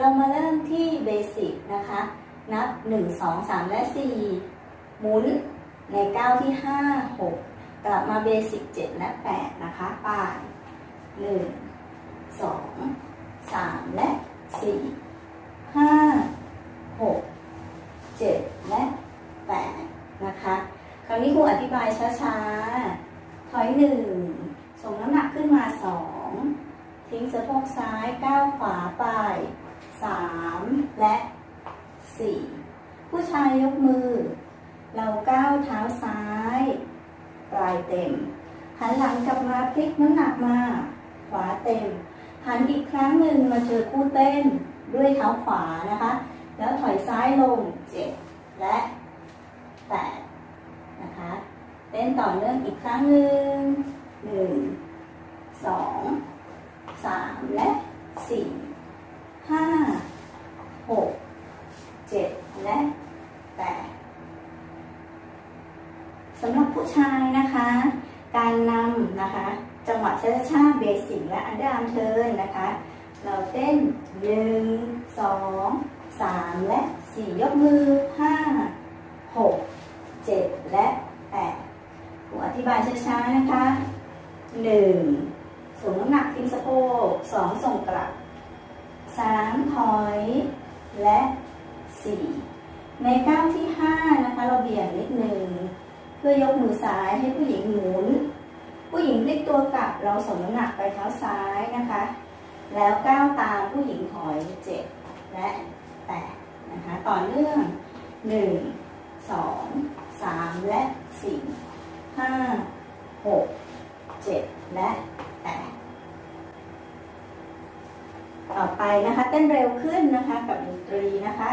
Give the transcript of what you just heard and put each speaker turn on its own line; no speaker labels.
เรามาเริ่มที่เบสิกนะคะ นับ 1 2 3 และ 4 หมุนในก้าวที่ 5 6 กลับมาเบสิก7และ 8 นะคะไป่าย 1 2 3 และ 4 5 6 7 และ 8 นะคะ คราวนี้ครูอธิบายช้าๆ ถอย 1 ส่งน้ำหนักขึ้นมา 2 ทิ้งสะโพกซ้ายก้าวขวาไป 3 และ 4 ผู้ชายยกมือ เราก้าวเท้าซ้าย ปลายเต็ม หันหลังกลับมาพลิกน้ำหนักมา ขวาเต็ม หันอีกครั้งหนึ่งมาเจอคู่เต้นด้วยเท้าขวานะคะ แล้วถอยซ้ายลง 7 และ 8 นะคะ เต้นต่อเนื่องอีกครั้งหนึ่ง1 2 3 และ 4 5 6 7และ8สำหรับผู้ชายนะคะ การนำนะคะ จังหวะช้าชาเบสิกและอันเดอร์อาร์มเทิร์นนะคะ เราเต้น1 2 3และ4ยกมือ5 6 7และ8ผมอธิบายช้าๆนะคะ 1. ส่งน้ำหนักทิ้งสะโพก 2. ส่งกลับ ถอย และ 4. ในก้าวที่ 5 นะคะ เราเบี่ยงนิดหนึ่งเพื่อยกมือซ้ายให้ผู้หญิงหมุน ผู้หญิงพลิกตัวกลับเราส่งน้ำหนักไปเท้าซ้ายนะคะ แล้วก้าวตามผู้หญิงถอย7และ8นะคะ ต่อเนื่อง1 2 3และ4 5 6 7และ 8 ต่อไปนะคะ เต้นเร็วขึ้นนะคะกับดนตรีนะคะ